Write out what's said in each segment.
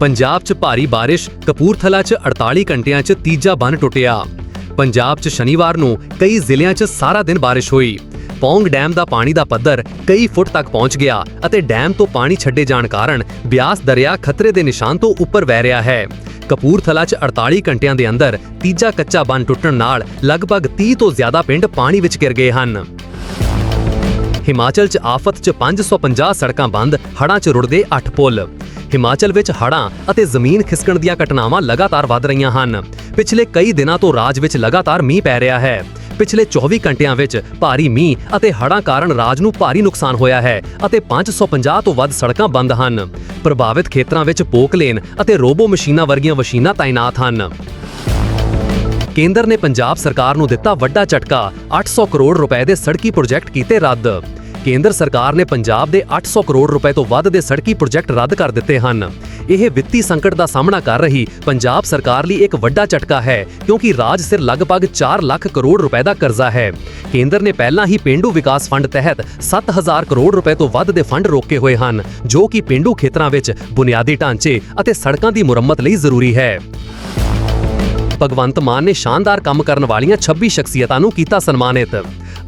ਪੰਜਾਬ 'ਚ ਭਾਰੀ ਬਾਰਿਸ਼, ਕਪੂਰਥਲਾ 'ਚ 48 ਘੰਟਿਆਂ 'ਚ ਤੀਜਾ ਬੰਨ ਟੁੱਟਿਆ। ਪੰਜਾਬ 'ਚ ਸ਼ਨੀਵਾਰ ਨੂੰ ਕਈ ਜ਼ਿਲ੍ਹਿਆਂ 'ਚ ਸਾਰਾ ਦਿਨ ਬਾਰਿਸ਼ ਹੋਈ। ਪੌਂਗ ਡੈਮ ਦਾ ਪਾਣੀ ਦਾ ਪੱਧਰ ਕਈ ਫੁੱਟ ਤੱਕ ਪਹੁੰਚ ਗਿਆ ਅਤੇ ਡੈਮ ਤੋਂ ਪਾਣੀ ਛੱਡੇ ਜਾਣ ਕਾਰਨ ਬਿਆਸ ਦਰਿਆ ਖਤਰੇ ਦੇ ਨਿਸ਼ਾਨ ਤੋਂ ਉੱਪਰ ਵਹਿ ਰਿਹਾ ਹੈ। ਕਪੂਰਥਲਾ 'ਚ 48 ਘੰਟਿਆਂ ਦੇ ਅੰਦਰ ਤੀਜਾ ਕੱਚਾ ਬੰਨ ਟੁੱਟਣ ਨਾਲ ਲਗਭਗ 30 ਤੋਂ ਜ਼ਿਆਦਾ ਪਿੰਡ ਪਾਣੀ ਵਿੱਚ ਘਿਰ ਗਏ ਹਨ। ਹਿਮਾਚਲ 'ਚ ਆਫਤ 'ਚ 550 ਸੜਕਾਂ ਬੰਦ ਹੜਾਂ 'ਚ ਰੁੜਦੇ 8 ਪੁਲ। ਹਿਮਾਚਲ ਵਿੱਚ ਹੜ੍ਹਾਂ ਅਤੇ ਜ਼ਮੀਨ ਖਿਸਕਣ ਦੀਆਂ ਘਟਨਾਵਾਂ ਲਗਾਤਾਰ ਵਧ ਰਹੀਆਂ ਹਨ। ਪਿਛਲੇ ਕਈ ਦਿਨਾਂ ਤੋਂ ਰਾਜ ਵਿੱਚ ਲਗਾਤਾਰ ਮੀਂਹ ਪੈ ਰਿਹਾ ਹੈ। ਪਿਛਲੇ 24 ਘੰਟਿਆਂ ਵਿੱਚ ਭਾਰੀ ਮੀਂਹ ਅਤੇ ਹੜ੍ਹਾਂ ਕਾਰਨ ਰਾਜ ਨੂੰ ਭਾਰੀ ਨੁਕਸਾਨ ਹੋਇਆ ਹੈ ਅਤੇ 550 ਤੋਂ ਵੱਧ ਸੜਕਾਂ ਬੰਦ ਹਨ। ਪ੍ਰਭਾਵਿਤ ਖੇਤਰਾਂ ਵਿੱਚ ਪੋਕਲੇਨ ਅਤੇ ਰੋਬੋ ਮਸ਼ੀਨਾਂ ਵਰਗੀਆਂ ਮਸ਼ੀਨਾਂ ਤਾਇਨਾਤ ਹਨ। ਕੇਂਦਰ ਨੇ ਪੰਜਾਬ ਸਰਕਾਰ ਨੂੰ ਦਿੱਤਾ ਵੱਡਾ ਝਟਕਾ 800 ਕਰੋੜ ਰੁਪਏ ਦੇ ਸੜਕੀ ਪ੍ਰੋਜੈਕਟ ਕੀਤੇ ਰੱਦ। ਕੇਂਦਰ ਸਰਕਾਰ ਨੇ ਪੰਜਾਬ ਦੇ 800 ਕਰੋੜ ਰੁਪਏ ਤੋਂ ਵੱਧ ਦੇ ਸੜਕੀ ਪ੍ਰੋਜੈਕਟ ਰੱਦ ਕਰ ਦਿੱਤੇ ਹਨ। ਇਹ ਵਿੱਤੀ ਸੰਕਟ ਦਾ ਸਾਹਮਣਾ ਕਰ ਰਹੀ ਪੰਜਾਬ ਸਰਕਾਰ ਲਈ ਇੱਕ ਵੱਡਾ ਝਟਕਾ ਹੈ, ਕਿਉਂਕਿ ਰਾਜ ਸਿਰ ਲਗਭਗ 4 ਲੱਖ ਕਰੋੜ ਰੁਪਏ ਦਾ ਕਰਜ਼ਾ ਹੈ। ਕੇਂਦਰ ਨੇ ਪਹਿਲਾਂ ਹੀ ਪਿੰਡੂ ਵਿਕਾਸ ਫੰਡ ਤਹਿਤ 7000 ਕਰੋੜ ਰੁਪਏ ਤੋਂ ਵੱਧ ਦੇ ਫੰਡ ਰੋਕੇ ਹੋਏ ਹਨ, ਜੋ ਕਿ ਪਿੰਡੂ ਖੇਤਰਾਂ ਵਿੱਚ ਬੁਨਿਆਦੀ ਢਾਂਚੇ ਅਤੇ ਸੜਕਾਂ ਦੀ ਮੁਰੰਮਤ ਲਈ ਜ਼ਰੂਰੀ ਹੈ। ਭਗਵੰਤ ਮਾਨ ਨੇ ਸ਼ਾਨਦਾਰ ਕੰਮ ਕਰਨ ਵਾਲੀਆਂ 26 ਸ਼ਖਸੀਅਤਾਂ ਨੂੰ ਕੀਤਾ ਸਨਮਾਨਿਤ।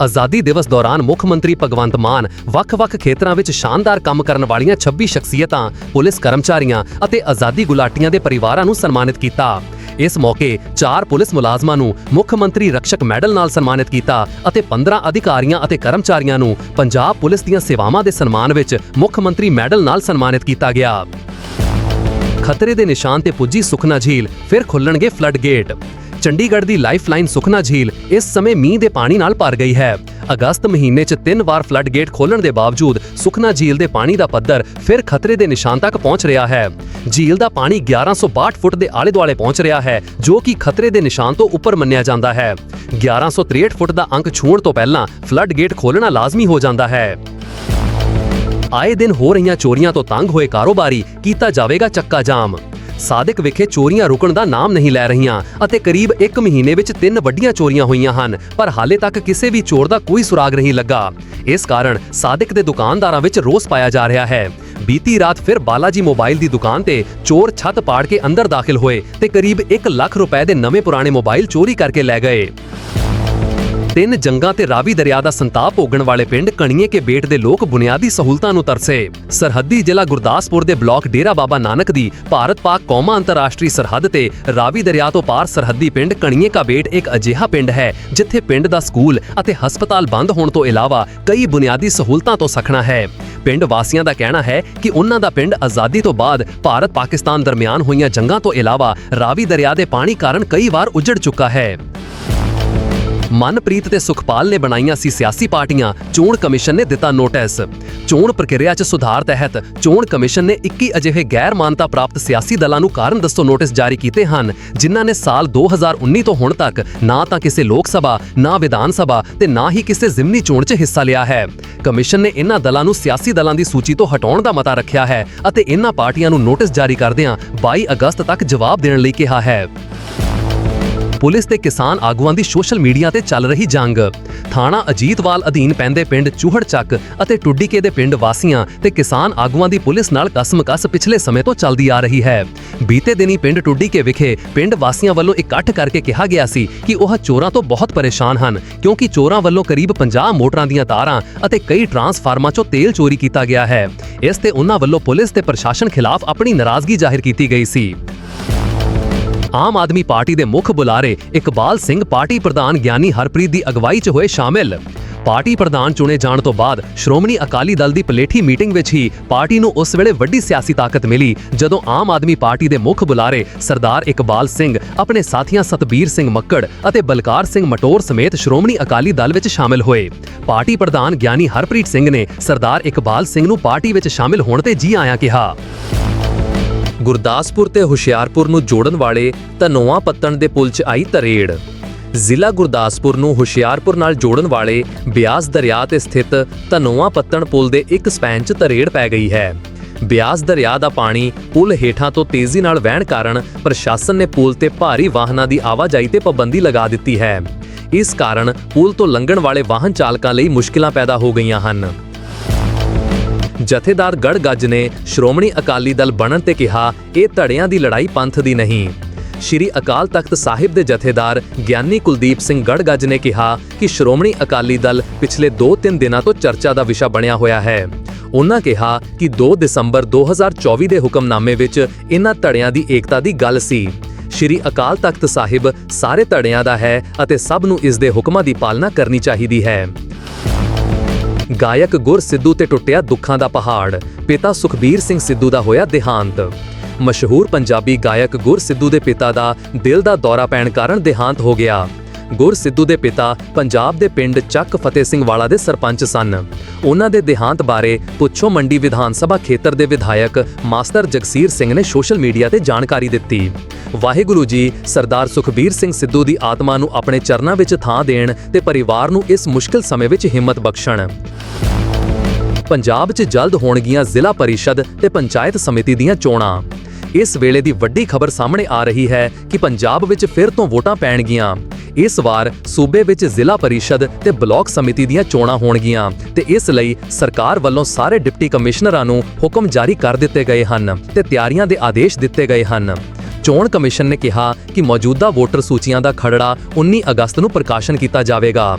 ਆਜ਼ਾਦੀ ਦਿਵਸ ਦੌਰਾਨ ਮੁੱਖ ਮੰਤਰੀ ਭਗਵੰਤ ਮਾਨ ਵੱਖ-ਵੱਖ ਖੇਤਰਾਂ ਵਿੱਚ ਸ਼ਾਨਦਾਰ ਕੰਮ ਕਰਨ ਵਾਲੀਆਂ 26 ਸ਼ਖਸੀਅਤਾਂ, ਪੁਲਿਸ ਕਰਮਚਾਰੀਆਂ ਅਤੇ ਆਜ਼ਾਦੀ ਗੁਲਾਟੀਆਂ ਦੇ ਪਰਿਵਾਰਾਂ ਨੂੰ ਸਨਮਾਨਿਤ ਕੀਤਾ। ਇਸ ਮੌਕੇ ਚਾਰ ਪੁਲਿਸ ਮੁਲਾਜ਼ਮਾਂ ਨੂੰ ਮੁੱਖ ਮੰਤਰੀ ਰਕਸ਼ਕ ਮੈਡਲ ਨਾਲ ਸਨਮਾਨਿਤ ਕੀਤਾ ਅਤੇ 15 ਅਧਿਕਾਰੀਆਂ ਅਤੇ ਕਰਮਚਾਰੀਆਂ ਨੂੰ ਪੰਜਾਬ ਪੁਲਿਸ ਦੀਆਂ ਸੇਵਾਵਾਂ ਦੇ ਸਨਮਾਨ ਵਿੱਚ ਮੁੱਖ ਮੰਤਰੀ ਮੈਡਲ ਨਾਲ ਸਨਮਾਨਿਤ ਕੀਤਾ ਗਿਆ। ਖਤਰੇ ਦੇ ਨਿਸ਼ਾਨ ਤੇ ਪੁੱਜੀ ਸੁਖਨਾ ਝੀਲ ਫਿਰ ਖੁੱਲਣਗੇ ਫਲੱਡ ਗੇਟ ਚੰਡੀਗੜ੍ਹ ਦੀ ਲਾਈਫਲਾਈਨ ਸੁਖਨਾ ਝੀਲ ਇਸ ਸਮੇਂ ਮੀਂਹ ਦੇ ਪਾਣੀ ਨਾਲ ਭਰ ਗਈ ਹੈ। ਅਗਸਤ ਮਹੀਨੇ 'ਚ ਤਿੰਨ ਵਾਰ ਫਲੱਡ ਗੇਟ ਖੋਲਣ ਦੇ ਬਾਵਜੂਦ ਸੁਖਨਾ ਝੀਲ ਦੇ ਪਾਣੀ ਦਾ ਪੱਧਰ ਫਿਰ ਖਤਰੇ ਦੇ ਨਿਸ਼ਾਨ ਤੱਕ ਪਹੁੰਚ ਰਿਹਾ ਹੈ। ਝੀਲ ਦਾ ਪਾਣੀ 1162 ਫੁੱਟ ਦੇ ਆਲੇ-ਦੁਆਲੇ ਪਹੁੰਚ ਰਿਹਾ ਹੈ, ਜੋ ਕਿ ਖਤਰੇ ਦੇ ਨਿਸ਼ਾਨ ਤੋਂ ਉੱਪਰ ਮੰਨਿਆ ਜਾਂਦਾ ਹੈ। 1163 ਫੁੱਟ ਦਾ ਅੰਕ ਛੂਹਣ ਤੋਂ ਪਹਿਲਾਂ ਫਲੱਡ ਗੇਟ ਖੋਲਣਾ ਲਾਜ਼ਮੀ ਹੋ ਜਾਂਦਾ ਹੈ। ਆਏ ਦਿਨ ਹੋ ਰਹੀਆਂ ਚੋਰੀਆਂ ਤੋਂ ਤੰਗ ਹੋਏ ਕਾਰੋਬਾਰੀ ਕੀਤਾ ਜਾਵੇਗਾ ਚੱਕਾ ਜਾਮ। ਸਾਦਿਕ ਵਿਖੇ ਚੋਰੀਆਂ ਰੁਕਣ ਦਾ ਨਾਮ ਨਹੀਂ ਲੈ ਰਹੀਆਂ ਅਤੇ ਕਰੀਬ 1 ਮਹੀਨੇ ਵਿੱਚ ਤਿੰਨ ਵੱਡੀਆਂ ਚੋਰੀਆਂ ਹੋਈਆਂ ਹਨ, ਪਰ ਹਾਲੇ ਤੱਕ ਕਿਸੇ ਵੀ ਚੋਰ ਦਾ ਕੋਈ ਸੁਰਾਗ ਨਹੀਂ ਲੱਗਾ। ਇਸ ਕਾਰਨ ਸਾਦਿਕ ਦੇ ਦੁਕਾਨਦਾਰਾਂ ਵਿੱਚ ਰੋਸ ਪਾਇਆ ਜਾ ਰਿਹਾ ਹੈ। ਬੀਤੀ ਰਾਤ ਫਿਰ ਬਾਲਾਜੀ ਮੋਬਾਈਲ ਦੀ ਦੁਕਾਨ ਤੇ ਚੋਰ ਛੱਤ ਪਾੜ ਕੇ ਅੰਦਰ ਦਾਖਲ ਹੋਏ ਤੇ ਕਰੀਬ 1 ਲੱਖ ਰੁਪਏ ਦੇ ਨਵੇਂ ਪੁਰਾਣੇ ਮੋਬਾਈਲ ਚੋਰੀ ਕਰਕੇ ਲੈ ਗਏ। ਤਿੰਨ ਜੰਗਾਂ ਤੇ ਰਾਵੀ ਦਰਿਆ ਦਾ ਸੰਤਾਪ ਭੋਗਣ ਵਾਲੇ ਪਿੰਡ ਕਣੀਏ ਕੇ ਬੇਟ ਦੇ ਲੋਕ ਬੁਨਿਆਦੀ ਸਹੂਲਤਾਂ ਨੂੰ ਤਰਸੇ। ਸਰਹੱਦੀ ਜ਼ਿਲ੍ਹਾ ਗੁਰਦਾਸਪੁਰ ਦੇ ਬਲਾਕ ਡੇਰਾ ਬਾਬਾ ਨਾਨਕ ਦੀ ਭਾਰਤ-ਪਾਕ ਕੌਮਾ ਅੰਤਰਰਾਸ਼ਟਰੀ ਸਰਹੱਦ ਤੇ ਰਾਵੀ ਦਰਿਆ ਤੋਂ ਪਾਰ ਸਰਹੱਦੀ ਪਿੰਡ ਕਣੀਏ ਕਾ ਬੇਟ ਇੱਕ ਅਜਿਹਾ ਪਿੰਡ ਹੈ, ਜਿੱਥੇ ਪਿੰਡ ਦਾ ਸਕੂਲ ਅਤੇ ਹਸਪਤਾਲ ਬੰਦ ਹੋਣ ਤੋਂ ਇਲਾਵਾ ਕਈ ਬੁਨਿਆਦੀ ਸਹੂਲਤਾਂ ਤੋਂ ਸਖਣਾ ਹੈ। ਪਿੰਡ ਵਾਸੀਆਂ ਦਾ ਕਹਿਣਾ ਹੈ ਕਿ ਉਹਨਾਂ ਦਾ ਪਿੰਡ ਆਜ਼ਾਦੀ ਤੋਂ ਬਾਅਦ ਭਾਰਤ-ਪਾਕਿਸਤਾਨ ਦਰਮਿਆਨ ਹੋਈਆਂ ਜੰਗਾਂ ਤੋਂ ਇਲਾਵਾ ਰਾਵੀ ਦਰਿਆ ਦੇ ਪਾਣੀ ਕਾਰਨ ਕਈ ਵਾਰ ਉਜੜ ਚੁੱਕਾ ਹੈ। ਮਨਪ੍ਰੀਤ ਤੇ ਸੁਖਪਾਲ ਨੇ ਬਣਾਈਆਂ ਸੀ ਸਿਆਸੀ ਪਾਰਟੀਆਂ। ਚੋਣ ਕਮਿਸ਼ਨ ਨੇ ਦਿੱਤਾ ਨੋਟਿਸ। ਚੋਣ ਪ੍ਰਕਿਰਿਆ 'ਚ ਸੁਧਾਰ ਤਹਿਤ ਚੋਣ ਕਮਿਸ਼ਨ ਨੇ 21 ਅਜਿਹੇ ਗੈਰ ਮਾਨਤਾ ਪ੍ਰਾਪਤ ਸਿਆਸੀ ਦਲਾਂ ਨੂੰ ਕਾਰਨ ਦੱਸੋ ਨੋਟਿਸ ਜਾਰੀ ਕੀਤੇ ਹਨ, ਜਿਨ੍ਹਾਂ ਨੇ ਸਾਲ 2019 ਤੋਂ ਹੁਣ ਤੱਕ ਨਾ ਤਾਂ ਕਿਸੇ ਲੋਕ ਸਭਾ, ਨਾ ਵਿਧਾਨ ਸਭਾ ਤੇ ਨਾ ਹੀ ਕਿਸੇ ਜ਼ਿਮਨੀ ਚੋਣ 'ਚ ਹਿੱਸਾ ਲਿਆ ਹੈ। ਕਮਿਸ਼ਨ ਨੇ ਇਹਨਾਂ ਦਲਾਂ ਨੂੰ ਸਿਆਸੀ ਦਲਾਂ ਦੀ ਸੂਚੀ ਤੋਂ ਹਟਾਉਣ ਦਾ ਮਤਾ ਰੱਖਿਆ ਹੈ ਅਤੇ ਇਹਨਾਂ ਪਾਰਟੀਆਂ ਨੂੰ ਨੋਟਿਸ ਜਾਰੀ ਕਰਦਿਆਂ 22 ਅਗਸਤ ਤੱਕ ਜਵਾਬ ਦੇਣ ਲਈ ਕਿਹਾ ਹੈ। ਪੁਲਿਸ ਤੇ ਕਿਸਾਨ ਆਗੂਆਂ ਦੀ ਸੋਸ਼ਲ ਮੀਡੀਆ ਤੇ ਚੱਲ ਰਹੀ ਜੰਗ। ਥਾਣਾ ਅਜੀਤਵਾਲ ਅਧੀਨ ਪੈਂਦੇ ਪਿੰਡ ਚੂਹੜ ਚੱਕ ਅਤੇ ਟੁੱਡੀਕੇ ਦੇ ਪਿੰਡ ਵਾਸੀਆਂ ਤੇ ਕਿਸਾਨ ਆਗੂਆਂ ਦੀ ਪੁਲਿਸ ਨਾਲ ਕਸਮਕਸ ਪਿਛਲੇ ਸਮੇਂ ਤੋਂ ਚੱਲਦੀ ਆ ਰਹੀ ਹੈ। ਬੀਤੇ ਦਿਨੀ ਪਿੰਡ ਟੁੱਡੀਕੇ ਵਿਖੇ ਪਿੰਡ ਵਾਸੀਆਂ ਵੱਲੋਂ ਇਕੱਠ ਕਰਕੇ ਕਿਹਾ ਗਿਆ ਸੀ ਕਿ ਉਹ ਚੋਰਾਂ ਤੋਂ ਬਹੁਤ ਪਰੇਸ਼ਾਨ ਹਨ, ਕਿਉਂਕਿ ਚੋਰਾਂ ਵੱਲੋਂ ਕਰੀਬ 50 ਮੋਟਰਾਂ ਦੀਆਂ ਤਾਰਾਂ ਅਤੇ ਕਈ ਟਰਾਂਸਫਾਰਮਾਂ 'ਚੋਂ ਤੇਲ ਚੋਰੀ ਕੀਤਾ ਗਿਆ ਹੈ। ਇਸ ਤੇ ਉਹਨਾਂ ਵੱਲੋਂ ਪੁਲਿਸ ਤੇ ਪ੍ਰਸ਼ਾਸਨ ਖਿਲਾਫ ਆਪਣੀ ਨਾਰਾਜ਼ਗੀ ਜ਼ਾਹਿਰ ਕੀਤੀ ਗਈ ਸੀ। ਆਮ ਆਦਮੀ ਪਾਰਟੀ ਦੇ ਮੁੱਖ ਬੁਲਾਰੇ ਇਕਬਾਲ ਸਿੰਘ ਪਾਰਟੀ ਪ੍ਰਧਾਨ ਗਿਆਨੀ ਹਰਪ੍ਰੀਤ ਦੀ ਅਗਵਾਈ 'ਚ ਹੋਏ ਸ਼ਾਮਿਲ। ਪਾਰਟੀ ਪ੍ਰਧਾਨ ਚੁਣੇ ਜਾਣ ਤੋਂ ਬਾਅਦ ਸ਼੍ਰੋਮਣੀ ਅਕਾਲੀ ਦਲ ਦੀ ਪਲੇਠੀ ਮੀਟਿੰਗ ਵਿੱਚ ਹੀ ਪਾਰਟੀ ਨੂੰ ਉਸ ਵੇਲੇ ਵੱਡੀ ਸਿਆਸੀ ਤਾਕਤ ਮਿਲੀ, ਜਦੋਂ ਆਮ ਆਦਮੀ ਪਾਰਟੀ ਦੇ ਮੁੱਖ ਬੁਲਾਰੇ ਸਰਦਾਰ ਇਕਬਾਲ ਸਿੰਘ, ਆਪਣੇ ਸਾਥੀਆਂ ਸਤਬੀਰ ਸਿੰਘ ਮੱਕੜ ਅਤੇ ਬਲਕਾਰ ਸਿੰਘ ਮਟੋਰ ਸਮੇਤ ਸ਼੍ਰੋਮਣੀ ਅਕਾਲੀ ਦਲ ਵਿੱਚ ਸ਼ਾਮਿਲ ਹੋਏ। ਪਾਰਟੀ ਪ੍ਰਧਾਨ ਗਿਆਨੀ ਹਰਪ੍ਰੀਤ ਸਿੰਘ ਨੇ ਸਰਦਾਰ ਇਕਬਾਲ ਸਿੰਘ ਨੂੰ ਪਾਰਟੀ ਵਿੱਚ ਸ਼ਾਮਿਲ ਹੋਣ ਤੇ ਜੀ ਆਇਆਂ ਕਿਹਾ। ਗੁਰਦਾਸਪੁਰ ਤੇ ਹੁਸ਼ਿਆਰਪੁਰ ਨੂੰ ਜੋੜਨ ਵਾਲੇ ਧਨੋਆ ਪੱਤਣ ਦੇ ਪੁਲ 'ਚ ਆਈ ਤਰੇੜ। ਜ਼ਿਲ੍ਹਾ ਗੁਰਦਾਸਪੁਰ ਨੂੰ ਹੁਸ਼ਿਆਰਪੁਰ ਨਾਲ ਜੋੜਨ ਵਾਲੇ ਬਿਆਸ ਦਰਿਆ ਤੇ ਸਥਿਤ ਧਨੋਆ ਪੱਤਣ ਪੁਲ ਦੇ ਇੱਕ ਸਪੈਨ 'ਚ ਤਰੇੜ ਪੈ ਗਈ ਹੈ। ਬਿਆਸ ਦਰਿਆ ਦਾ ਪਾਣੀ ਪੁਲ ਹੇਠਾਂ ਤੋਂ ਤੇਜ਼ੀ ਨਾਲ ਵਹਿਣ ਕਾਰਨ ਪ੍ਰਸ਼ਾਸਨ ਨੇ ਪੁਲ ਤੇ ਭਾਰੀ ਵਾਹਨਾਂ ਦੀ ਆਵਾਜਾਈ ਤੇ ਪਾਬੰਦੀ ਲਗਾ ਦਿੱਤੀ ਹੈ। ਇਸ ਕਾਰਨ ਪੁਲ ਤੋਂ ਲੰਘਣ ਵਾਲੇ ਵਾਹਨ ਚਾਲਕਾਂ ਲਈ ਮੁਸ਼ਕਲਾਂ ਪੈਦਾ ਹੋ ਗਈਆਂ ਹਨ। ਜਥੇਦਾਰ ਗੜਗੱਜ ਨੇ ਸ਼੍ਰੋਮਣੀ ਅਕਾਲੀ ਦਲ ਬਣਨ ਤੇ ਕਿਹਾ, ਇਹ ਧੜਿਆਂ ਦੀ ਲੜਾਈ ਪੰਥ ਦੀ ਨਹੀਂ। ਸ਼੍ਰੀ ਅਕਾਲ ਤਖਤ ਸਾਹਿਬ ਦੇ ਜਥੇਦਾਰ ਗਿਆਨੀ ਕੁਲਦੀਪ ਸਿੰਘ ਗੜਗੱਜ ਨੇ ਕਿਹਾ ਕਿ ਸ਼੍ਰੋਮਣੀ ਅਕਾਲੀ ਦਲ ਪਿਛਲੇ 2-3 ਦਿਨਾਂ ਤੋਂ ਚਰਚਾ ਦਾ ਵਿਸ਼ਾ ਬਣਿਆ ਹੋਇਆ ਹੈ। ਉਹਨਾਂ ਕਿਹਾ ਕਿ 2 ਦਸੰਬਰ 2024 ਦੇ ਹੁਕਮਨਾਮੇ ਵਿੱਚ ਇਹਨਾਂ ਧੜਿਆਂ ਦੀ ਏਕਤਾ ਦੀ ਗੱਲ ਸੀ। ਸ਼੍ਰੀ ਅਕਾਲ ਤਖਤ ਸਾਹਿਬ ਸਾਰੇ ਧੜਿਆਂ ਦਾ ਹੈ ਅਤੇ ਸਭ ਨੂੰ ਇਸ ਦੇ ਹੁਕਮਾਂ ਦੀ ਪਾਲਣਾ ਕਰਨੀ ਚਾਹੀਦੀ ਹੈ। ਗਾਇਕ ਗੁਰ ਸਿੱਧੂ ਤੇ ਟੁੱਟਿਆ ਦੁੱਖਾਂ ਦਾ ਪਹਾੜ, ਪਿਤਾ ਸੁਖਬੀਰ ਸਿੰਘ ਸਿੱਧੂ ਦਾ ਹੋਇਆ ਦੇਹਾਂਤ। ਮਸ਼ਹੂਰ ਪੰਜਾਬੀ ਗਾਇਕ ਗੁਰ ਸਿੱਧੂ ਦੇ ਪਿਤਾ ਦਾ ਦਿਲ ਦਾ ਦੌਰਾ ਪੈਣ ਕਾਰਨ ਦੇਹਾਂਤ ਹੋ ਗਿਆ। ਗੁਰ ਸਿੱਧੂ ਦੇ ਪਿਤਾ ਪੰਜਾਬ ਦੇ ਪਿੰਡ ਚੱਕ ਫਤਿਹ ਸਿੰਘ ਵਾਲਾ ਦੇ ਸਰਪੰਚ ਸਨ। ਉਹਨਾਂ ਦੇ ਦੇਹਾਂਤ ਬਾਰੇ ਪੁੱਛੋ ਮੰਡੀ ਵਿਧਾਨ ਸਭਾ ਖੇਤਰ ਦੇ ਵਿਧਾਇਕ ਮਾਸਟਰ ਜਗਸੀਰ ਸਿੰਘ ਨੇ ਸੋਸ਼ਲ ਮੀਡੀਆ ਤੇ ਜਾਣਕਾਰੀ ਦਿੱਤੀ। ਵਾਹਿਗੁਰੂ ਜੀ, ਸਰਦਾਰ ਸੁਖਬੀਰ ਸਿੰਘ ਸਿੱਧੂ ਦੀ ਆਤਮਾ ਨੂੰ ਆਪਣੇ ਚਰਨਾਂ ਵਿੱਚ ਥਾਂ ਦੇਣ ਤੇ ਪਰਿਵਾਰ ਨੂੰ ਇਸ ਮੁਸ਼ਕਲ ਸਮੇਂ ਵਿੱਚ ਹਿੰਮਤ ਬਖਸ਼ਣ। ਪੰਜਾਬ 'ਚ ਜਲਦ ਹੋਣਗੀਆਂ ਜ਼ਿਲ੍ਹਾ ਪਰਿਸ਼ਦ ਤੇ ਪੰਚਾਇਤ ਸਮਿਤੀ ਦੀਆਂ ਚੋਣਾਂ। ਇਸ ਵੇਲੇ ਦੀ ਵੱਡੀ ਖਬਰ ਸਾਹਮਣੇ ਆ ਰਹੀ ਹੈ ਕਿ ਪੰਜਾਬ ਵਿੱਚ ਫਿਰ ਤੋਂ ਵੋਟਾਂ ਪੈਣਗੀਆਂ। ਇਸ ਵਾਰ ਸੂਬੇ ਵਿੱਚ ਜ਼ਿਲ੍ਹਾ ਪਰਿਸ਼ਦ ਤੇ ਬਲਾਕ ਸਮਿਤੀ ਦੀਆਂ ਚੋਣਾਂ ਹੋਣਗੀਆਂ ਤੇ ਇਸ ਲਈ ਸਰਕਾਰ ਵੱਲੋਂ ਸਾਰੇ ਡਿਪਟੀ ਕਮਿਸ਼ਨਰਾਂ ਨੂੰ ਹੁਕਮ ਜਾਰੀ ਕਰ ਦਿੱਤੇ ਗਏ ਹਨ ਤੇ ਤਿਆਰੀਆਂ ਦੇ ਆਦੇਸ਼ ਦਿੱਤੇ ਗਏ ਹਨ। ਚੋਣ ਕਮਿਸ਼ਨ ਨੇ ਕਿਹਾ ਕਿ ਮੌਜੂਦਾ ਵੋਟਰ ਸੂਚੀਆਂ ਦਾ ਖਰੜਾ 19 ਅਗਸਤ ਨੂੰ ਪ੍ਰਕਾਸ਼ਨ ਕੀਤਾ ਜਾਵੇਗਾ।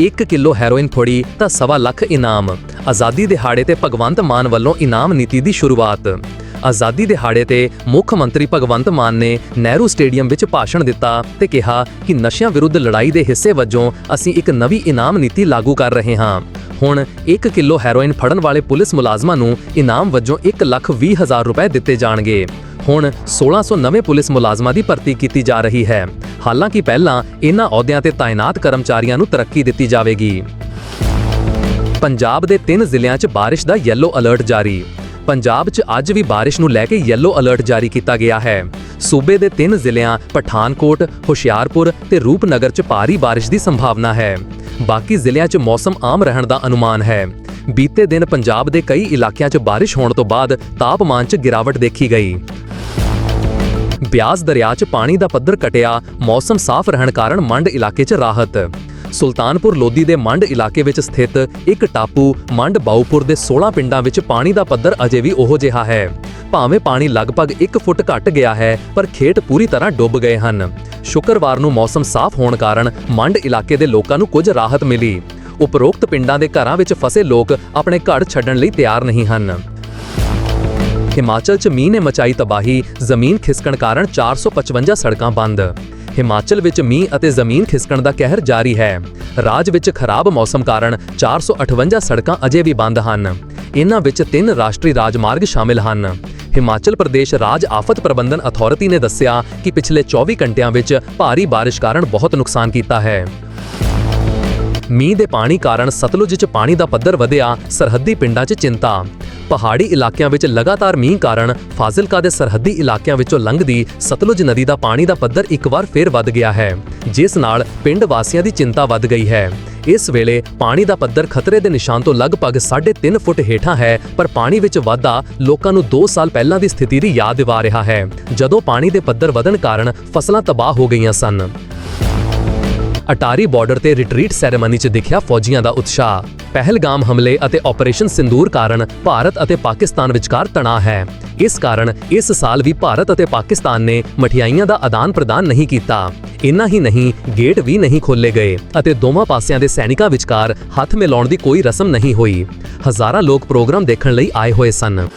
1 ਕਿਲੋ ਹੈਰੋਇਨ ਫੜੀ ਤਾਂ ਸਵਾ ਲੱਖ ਇਨਾਮ। ਆਜ਼ਾਦੀ ਦਿਹਾੜੇ ਤੇ ਭਗਵੰਤ ਮਾਨ ਵੱਲੋਂ ਇਨਾਮ ਨੀਤੀ ਦੀ ਸ਼ੁਰੂਆਤ। ਆਜ਼ਾਦੀ ਦਿਹਾੜੇ ਤੇ ਮੁੱਖ ਮੰਤਰੀ ਭਗਵੰਤ ਮਾਨ ਨੇ ਨਹਿਰੂ ਸਟੇਡੀਅਮ ਵਿੱਚ ਭਾਸ਼ਣ ਦਿੱਤਾ ਤੇ ਕਿਹਾ ਕਿ ਨਸ਼ਿਆਂ ਵਿਰੁੱਧ ਲੜਾਈ ਦੇ ਹਿੱਸੇ ਵਜੋਂ ਅਸੀਂ ਇੱਕ ਨਵੀਂ ਇਨਾਮ ਨੀਤੀ ਲਾਗੂ ਕਰ ਰਹੇ ਹਾਂ। ਹੁਣ 1 ਕਿਲੋ ਹੈਰੋਇਨ ਫੜਨ ਵਾਲੇ ਪੁਲਿਸ ਮੁਲਾਜ਼ਮਾਂ ਨੂੰ ਇਨਾਮ ਵਜੋਂ 1 ਲੱਖ 20 ਹਜ਼ਾਰ ਰੁਪਏ ਦਿੱਤੇ ਜਾਣਗੇ। ਹੁਣ 1600 ਨਵੇਂ ਪੁਲਿਸ ਮੁਲਾਜ਼ਮਾਂ ਦੀ ਭਰਤੀ ਕੀਤੀ ਜਾ ਰਹੀ ਹੈ। ਹਾਲਾਂਕਿ ਪਹਿਲਾਂ ਇਹਨਾਂ ਅਹੁਦਿਆਂ ਤੇ ਤਾਇਨਾਤ ਕਰਮਚਾਰੀਆਂ ਨੂੰ ਤਰੱਕੀ ਦਿੱਤੀ ਜਾਵੇਗੀ। ਪੰਜਾਬ ਦੇ ਤਿੰਨ ਜ਼ਿਲ੍ਹਿਆਂ 'ਚ ਬਾਰਿਸ਼ ਦਾ ਯੈਲੋ ਅਲਰਟ ਜਾਰੀ। ਪੰਜਾਬ 'ਚ ਅੱਜ ਵੀ ਬਾਰਿਸ਼ ਨੂੰ ਲੈ ਕੇ ਯੈਲੋ ਅਲਰਟ ਜਾਰੀ ਕੀਤਾ ਗਿਆ ਹੈ। ਸੂਬੇ ਦੇ ਤਿੰਨ ਜ਼ਿਲ੍ਹਿਆਂ ਪਠਾਨਕੋਟ, ਹੁਸ਼ਿਆਰਪੁਰ ਤੇ ਰੂਪਨਗਰ 'ਚ ਭਾਰੀ ਬਾਰਿਸ਼ ਦੀ ਸੰਭਾਵਨਾ ਹੈ। ਬਾਕੀ ਜ਼ਿਲ੍ਹਿਆਂ 'ਚ ਮੌਸਮ ਆਮ ਰਹਿਣ ਦਾ ਅਨੁਮਾਨ ਹੈ। ਬੀਤੇ ਦਿਨ ਪੰਜਾਬ ਦੇ ਕਈ ਇਲਾਕਿਆਂ 'ਚ ਬਾਰਿਸ਼ ਹੋਣ ਤੋਂ ਬਾਅਦ ਤਾਪਮਾਨ 'ਚ ਗਿਰਾਵਟ ਦੇਖੀ ਗਈ। ਬਿਆਸ ਦਰਿਆ 'ਚ ਪਾਣੀ ਦਾ ਪੱਧਰ ਘਟਿਆ, ਮੌਸਮ ਸਾਫ਼ ਰਹਿਣ ਕਾਰਨ ਮੰਡ ਇਲਾਕੇ 'ਚ ਰਾਹਤ। ਸੁਲਤਾਨਪੁਰ ਲੋਧੀ ਦੇ ਮੰਡ ਇਲਾਕੇ ਵਿੱਚ ਸਥਿਤ ਇੱਕ ਟਾਪੂ ਮੰਡ ਬਾਉਪੁਰ ਦੇ 16 ਪਿੰਡਾਂ ਵਿੱਚ ਪਾਣੀ ਦਾ ਪੱਧਰ ਅਜੇ ਵੀ ਉਹੋ ਜਿਹਾ ਹੈ। ਭਾਵੇਂ ਪਾਣੀ ਲਗਭਗ 1 ਫੁੱਟ ਘਟ ਗਿਆ ਹੈ, ਪਰ ਖੇਤ ਪੂਰੀ ਤਰ੍ਹਾਂ ਡੁੱਬ ਗਏ ਹਨ। ਸ਼ੁੱਕਰਵਾਰ ਨੂੰ ਮੌਸਮ ਸਾਫ਼ ਹੋਣ ਕਾਰਨ ਮੰਡ ਇਲਾਕੇ ਦੇ ਲੋਕਾਂ ਨੂੰ ਕੁਝ ਰਾਹਤ ਮਿਲੀ। ਉਪਰੋਕਤ ਪਿੰਡਾਂ ਦੇ ਘਰਾਂ ਵਿੱਚ ਫਸੇ ਲੋਕ ਆਪਣੇ ਘਰ ਛੱਡਣ ਲਈ ਤਿਆਰ ਨਹੀਂ ਹਨ। ਹਿਮਾਚਲ 'ਚ ਮੀਂਹ ਨੇ ਮਚਾਈ ਤਬਾਹੀ, ਜ਼ਮੀਨ ਖਿਸਕਣ ਕਾਰਨ 455 ਸੜਕਾਂ ਬੰਦ। ਹਿਮਾਚਲ ਵਿੱਚ ਮੀਂਹ ਅਤੇ ਜ਼ਮੀਨ ਖਿਸਕਣ ਦਾ ਕਹਿਰ ਜਾਰੀ ਹੈ। ਰਾਜ ਵਿੱਚ ਖਰਾਬ ਮੌਸਮ ਕਾਰਨ 458 ਸੜਕਾਂ ਅਜੇ ਵੀ ਬੰਦ ਹਨ। ਇਨ੍ਹਾਂ ਵਿੱਚ ਤਿੰਨ ਰਾਸ਼ਟਰੀ ਰਾਜਮਾਰਗ ਸ਼ਾਮਿਲ ਹਨ। ਹਿਮਾਚਲ ਪ੍ਰਦੇਸ਼ ਰਾਜ ਆਫਤ ਪ੍ਰਬੰਧਨ ਅਥਾਰਟੀ ਨੇ ਦੱਸਿਆ ਕਿ ਪਿਛਲੇ 24 ਘੰਟਿਆਂ ਵਿੱਚ ਭਾਰੀ ਬਾਰਿਸ਼ ਕਾਰਨ ਬਹੁਤ ਨੁਕਸਾਨ ਕੀਤਾ ਹੈ। ਮੀਂਹ ਦੇ ਪਾਣੀ ਕਾਰਨ ਸਤਲੁਜ 'ਚ ਪਾਣੀ ਦਾ ਪੱਧਰ ਵਧਿਆ, ਸਰਹੱਦੀ ਪਿੰਡਾਂ 'ਚ ਚਿੰਤਾ। ਪਹਾੜੀ ਇਲਾਕਿਆਂ ਵਿੱਚ ਲਗਾਤਾਰ ਮੀਂਹ ਕਾਰਨ ਫਾਜ਼ਿਲਕਾ ਦੇ ਸਰਹੱਦੀ ਇਲਾਕਿਆਂ ਵਿੱਚੋਂ ਲੰਘਦੀ ਸਤਲੁਜ ਨਦੀ ਦਾ ਪਾਣੀ ਦਾ ਪੱਧਰ ਇੱਕ ਵਾਰ ਫੇਰ ਵੱਧ ਗਿਆ ਹੈ, ਜਿਸ ਨਾਲ ਪਿੰਡ ਵਾਸੀਆਂ ਦੀ ਚਿੰਤਾ ਵੱਧ ਗਈ ਹੈ। ਇਸ ਵੇਲੇ ਪਾਣੀ ਦਾ ਪੱਧਰ ਖਤਰੇ ਦੇ ਨਿਸ਼ਾਨ ਤੋਂ ਲਗਭਗ 3.5 ਫੁੱਟ ਹੇਠਾਂ ਹੈ, ਪਰ ਪਾਣੀ ਵਿੱਚ ਵਾਧਾ ਲੋਕਾਂ ਨੂੰ 2 ਸਾਲ ਪਹਿਲਾਂ ਦੀ ਸਥਿਤੀ ਦੀ ਯਾਦ ਦਿਵਾ ਰਿਹਾ ਹੈ। ਜਦੋਂ ਪਾਣੀ ਦੇ ਪੱਧਰ ਵਧਣ ਕਾਰਨ ਫਸਲਾਂ ਤਬਾਹ ਹੋ ਗਈਆਂ ਸਨ। ਅਟਾਰੀ ਬਾਰਡਰ ਤੇ ਰਿਟਰੀਟ ਸੈਰੇਮਨੀ 'ਚ ਦਿਖਿਆ ਫੌਜੀਆਂ ਦਾ ਉਤਸ਼ਾਹ। ਪਹਿਲਗਾਮ ਹਮਲੇ ਅਤੇ ਆਪਰੇਸ਼ਨ ਸਿੰਦੂਰ ਕਾਰਨ ਭਾਰਤ ਅਤੇ ਪਾਕਿਸਤਾਨ ਵਿਚਕਾਰ ਤਣਾਅ ਹੈ। ਇਸ ਕਾਰਨ ਇਸ ਸਾਲ ਵੀ ਭਾਰਤ ਅਤੇ ਪਾਕਿਸਤਾਨ ਨੇ ਮਠਿਆਈਆਂ ਦਾ ਆਦਾਨ ਪ੍ਰਦਾਨ ਨਹੀਂ ਕੀਤਾ। ਇੰਨਾ ਹੀ ਨਹੀਂ, ਗੇਟ ਵੀ ਨਹੀਂ ਖੋਲੇ ਗਏ ਅਤੇ ਦੋਵਾਂ ਪਾਸਿਆਂ ਦੇ ਸੈਨਿਕਾਂ ਵਿਚਕਾਰ ਹੱਥ ਮਿਲਾਉਣ ਦੀ ਕੋਈ ਰਸਮ ਨਹੀਂ ਹੋਈ। ਹਜ਼ਾਰਾਂ ਲੋਕ ਪ੍ਰੋਗਰਾਮ ਦੇਖਣ ਲਈ ਆਏ ਹੋਏ ਸਨ।